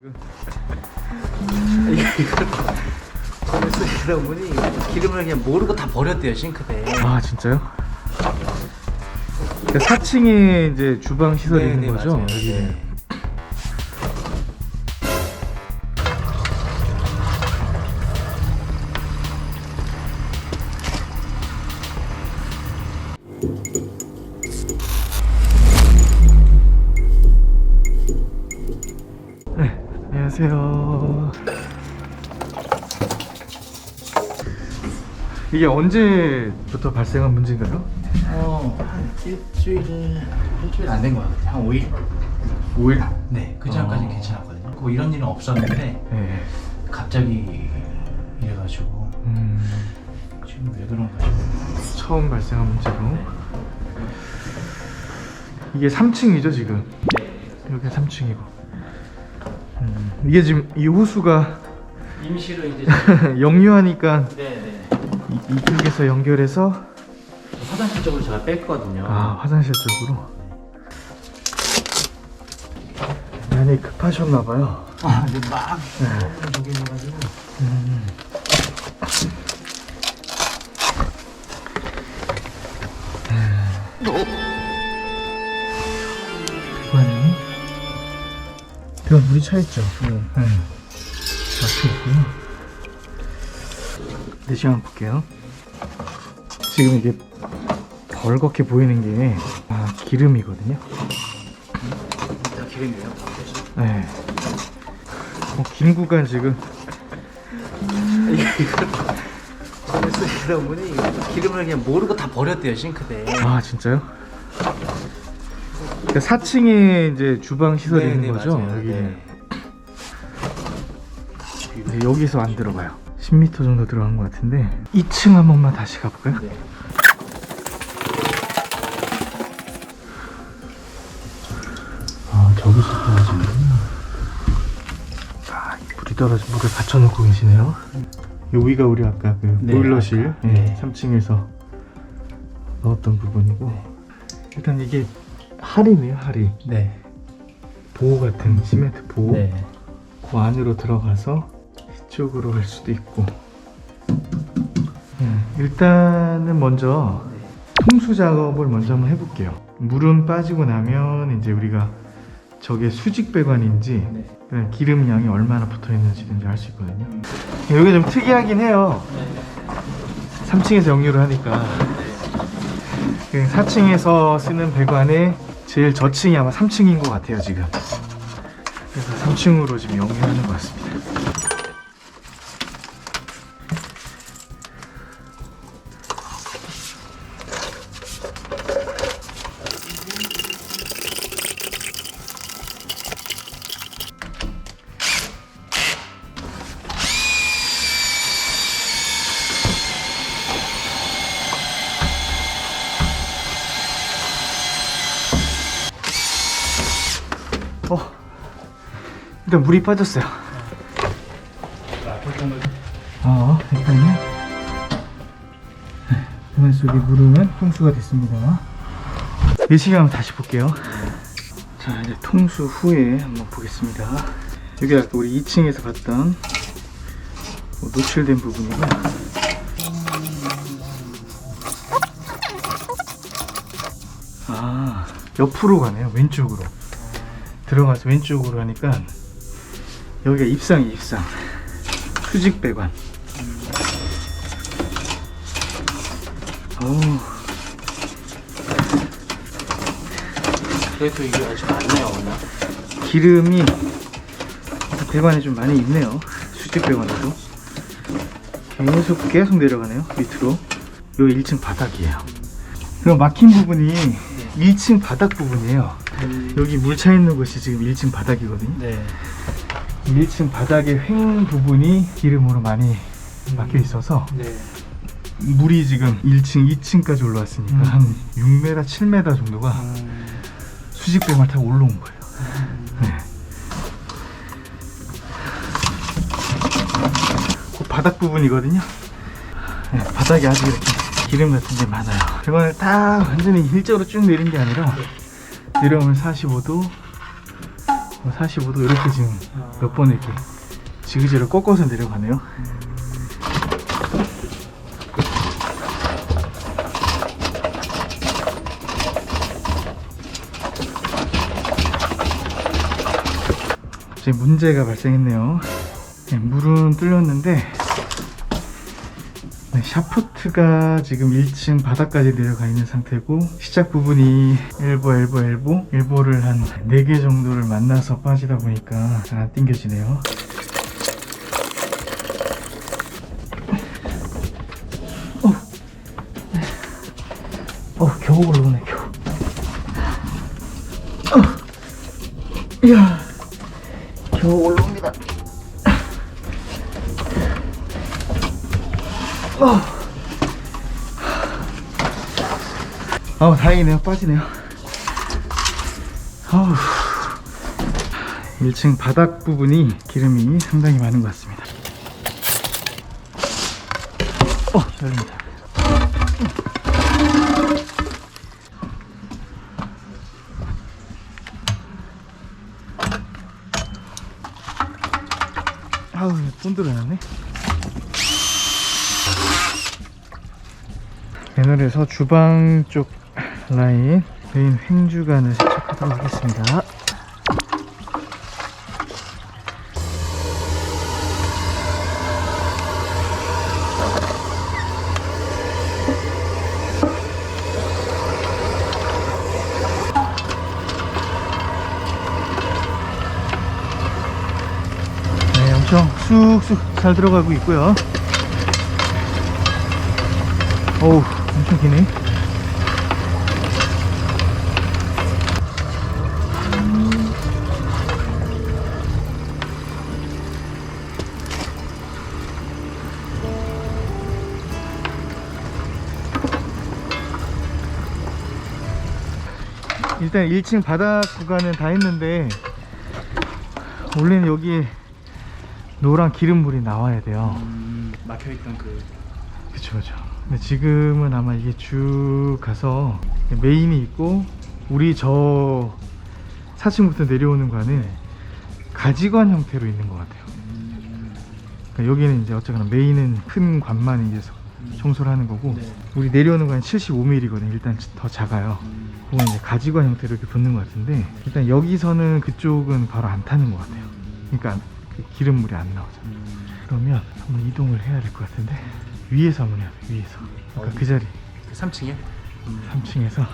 이걸 쓰시다 보니 기름을 그냥 모르고 다 버렸대요 싱크대에. 아 진짜요? 그러니까 4층에 이제 주방 시설이 네, 있는 네, 거죠? 맞아요. 여기는. 네. 네, 안녕하세요. 이게 언제부터 발생한 문제인가요? 어, 한 일주일 일주일 안 된 것 같아요. 한 5일. 5일? 네, 그 전까지 어. 괜찮았거든요. 뭐 이런 일은 없었는데 네. 갑자기 이래가지고 음, 지금 왜 그런가 싶어요. 처음 발생한 문제로. 이게 3층이죠 지금? 여기 3층이고. 음, 이게 지금 이 호수가 임시로 이제 역류하니까 네네 이- 이쪽에서 연결해서 화장실 쪽으로 제가 뺐거든요. 아 화장실 쪽으로. 많이 급하셨나 봐요. 아, 근데 막 저기 해가지고 음. 대만 물이 차 있죠? 네. 막혀 있고요. 네 시간 볼게요. 지금 이게 벌겋게 보이는 게 아, 기름이거든요. 다 기름이에요. 네. 어, 긴 구간 지금 이걸 쓰시다 보니 기름을 그냥 모르고 다 버렸대요 싱크대에. 아 진짜요? 그러니까 4층에 이제 주방 시설이 네, 있는 네, 거죠? 맞아요. 여기는 네. 네, 여기서 안 들어가요 10m 정도 들어간 것 같은데 2층 한 번만 다시 가볼까요? 네. 아 저기서 떨어지는구나 아 물이 떨어져 물을 받쳐놓고 계시네요 여기가 우리 아까 그 네, 보일러실 아까, 예, 네. 3층에서 넣었던 부분이고 일단 이게 할이네요 할이 네. 보호 같은 시멘트 보호. 네. 그 안으로 들어가서 이쪽으로 갈 수도 있고. 음, 일단은 먼저 통수 작업을 먼저 한번 해볼게요. 물은 빠지고 나면 이제 우리가 저게 수직 배관인지 네. 기름 양이 얼마나 붙어 있는지 이제 알수 있거든요. 여기 좀 특이하긴 해요. 3층에서 역류를 하니까. 4층에서 쓰는 배관의 제일 저층이 아마 3층인 것 같아요 지금. 그래서 3층으로 지금 역류하는 것 같습니다 어. 일단 물이 빠졌어요. 어 일단은. 배관 속에 물은 통수가 됐습니다. 내시경 다시 볼게요. 자 이제 통수 후에 한번 보겠습니다. 여기 아까 우리 2층에서 봤던 뭐 노출된 부분이고 아 옆으로 가네요 왼쪽으로 들어가서 왼쪽으로 하니까 여기가 입상이 입상. 수직 배관. 오 그래도 이게 아직 안 나오나? 기름이 배관에 좀 많이 있네요. 수직 배관에도 계속 계속 내려가네요 밑으로. 요 1층 바닥이에요. 그럼 막힌 부분이 1층 바닥 부분이에요 여기 물 차 있는 곳이 지금 1층 바닥이거든요 네. 1층 바닥의 횡 부분이 기름으로 많이 막혀 있어서 네. 물이 지금 1층, 2층까지 올라왔으니까 음. 한 6m, 7m 정도가 수직 배관 타고 올라온 거예요. 네. 그 바닥 부분이거든요. 네, 바닥에 아직 이렇게 기름 같은 게 많아요. 배관을 딱 완전히 일자로 쭉 내린 게 아니라 내려오면 45도, 45도 이렇게 지금 몇 번 이렇게 지그재그로 꺾어서 내려가네요. 이제 문제가 발생했네요. 네, 물은 뚫렸는데 네, 샤프트가 지금 1층 바닥까지 내려가 있는 상태고 시작 부분이 엘보 엘보 엘보 엘보를 한 4개 정도를 만나서 빠지다 보니까 안 땡겨지네요. 어, 어 겨우 올라오네 겨우. 어, 이야 겨우 올라옵니다 아우 다행이네요. 빠지네요. 아우. 1층 바닥 부분이 기름이 상당히 많은 것 같습니다. 어 열립니다. 아우 본드러났네 배널에서 주방 쪽 라인 메인 횡주관을 세척하도록 하겠습니다. 네, 엄청 쑥쑥 잘 들어가고 있고요. 어우, 엄청 기네. 일단 1층 바닥 구간은 다 했는데 원래는 여기에 노란 기름물이 나와야 돼요. 막혀있던 그 그쵸 그쵸 근데 지금은 아마 이게 쭉 가서 메인이 있고 우리 저 4층부터 내려오는 관은 가지관 형태로 있는 것 같아요. 그러니까 여기는 이제 어쨌거나 메인은 큰 관만 이제 서- 청소를 하는 거고 네. 우리 내려오는 관은 75mm거든요. 일단 더 작아요. 그건 이제 가지관 형태로 이렇게 붙는 것 같은데 일단 여기서는 그쪽은 바로 안 타는 것 같아요. 그러니까 그 기름물이 안 나오죠 그러면 한번 이동을 해야 될 것 같은데 위에서 한번 돼 위에서. 아까 그 자리. 3층에 3층에서.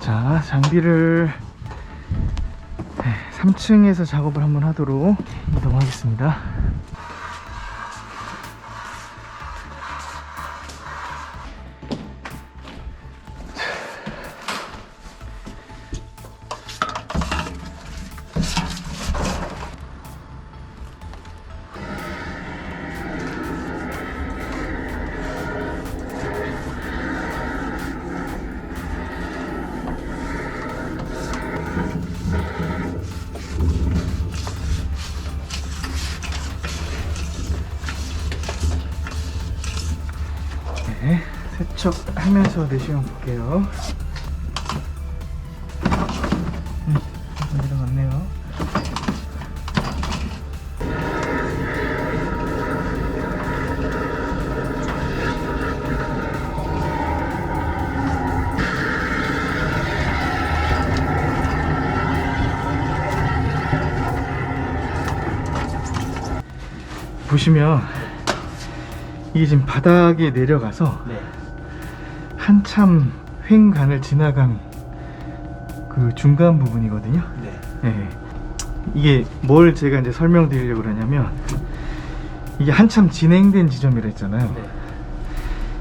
자 장비를 3층에서 작업을 한번 하도록 이동하겠습니다 하면서 내시경 볼게요 음, 좀 내려갔네요 보시면 이게 지금 바닥에 내려가서 네. 한참 횡간을 지나간 그 중간 부분이거든요. 네. 네. 이게 뭘 제가 이제 설명드리려고 그러냐면 이게 한참 진행된 지점이라 했잖아요. 네.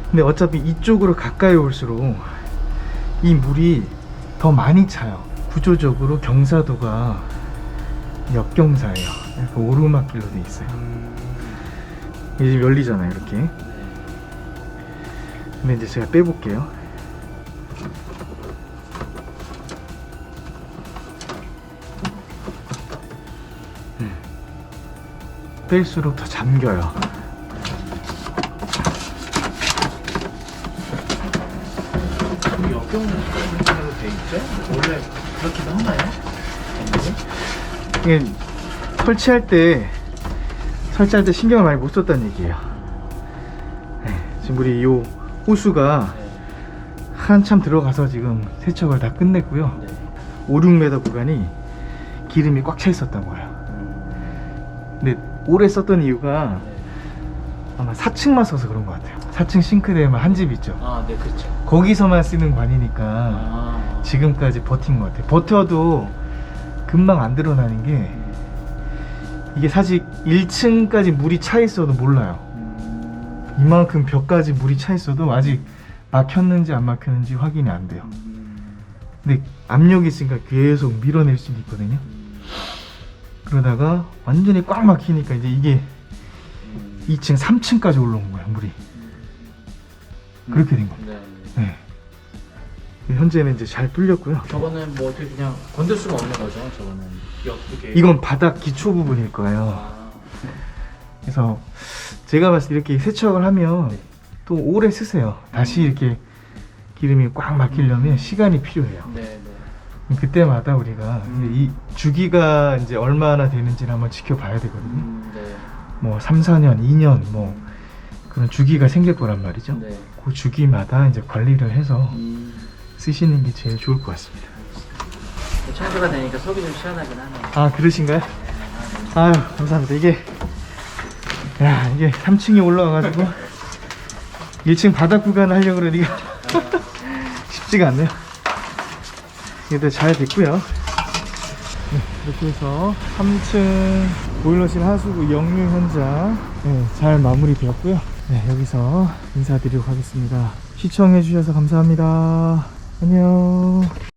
근데 어차피 이쪽으로 가까이 올수록 이 물이 더 많이 차요. 구조적으로 경사도가 역경사예요. 오르막길로 돼 있어요. 음. 이게 지금 열리잖아요, 이렇게. 네. 근데 이제 제가 빼볼게요. 음. 뺄수록 더 잠겨요. 그 역경으로 돼 있죠? 원래 그렇기도 하나요? 이게 설치할 때 설치할 때 신경을 많이 못 썼다는 얘기예요. 네, 지금 우리 요 호수가 한참 들어가서 지금 세척을 다 끝냈고요. 네. 5, 6m 구간이 기름이 꽉 차 있었던 거예요. 음, 근데 오래 썼던 이유가 네. 아마 4층만 써서 그런 것 같아요. 4층 싱크대에만 한 집 있죠. 아, 네, 그렇죠. 거기서만 쓰는 관이니까 아, 지금까지 버틴 것 같아요. 버텨도 금방 안 드러나는 게 이게 사실 1층까지 물이 차 있어도 몰라요. 음, 이만큼 벽까지 물이 차 있어도 아직 막혔는지 안 막혔는지 확인이 안 돼요. 음, 근데 압력이 있으니까 계속 밀어낼 수도 있거든요. 그러다가 완전히 꽉 막히니까 이제 이게 음, 2층, 3층까지 올라온 거예요, 물이. 그렇게 된 겁니다. 네. 네. 현재는 이제 잘 뚫렸고요. 저거는 뭐 어떻게 그냥 건들 수가 없는 거죠, 저거는. 이건 바닥 기초 부분일 거예요. 아, 그래서 제가 봤을 때 이렇게 세척을 하면 네. 또 오래 쓰세요. 다시 이렇게 기름이 꽉 막히려면 시간이 필요해요. 네, 네. 그때마다 우리가 음. 이 주기가 이제 얼마나 되는지를 한번 지켜봐야 되거든요. 음, 네. 뭐 3, 4년, 2년 뭐 그런 주기가 생길 거란 말이죠. 네. 그 주기마다 이제 관리를 해서 음, 쓰시는 게 제일 좋을 것 같습니다. 청소가 되니까 속이 좀 시원하긴 하네요. 아 그러신가요? 아유 감사합니다. 이게 야 이게 3층에 올라와가지고 1층 바닥 구간 하려고 그러니까 쉽지가 않네요. 그래도 잘 됐고요. 네, 이렇게 해서 3층 보일러실 하수구 역류 현장 네, 잘 마무리 되었고요. 네, 여기서 인사드리도록 하겠습니다. 시청해주셔서 감사합니다. 안녕.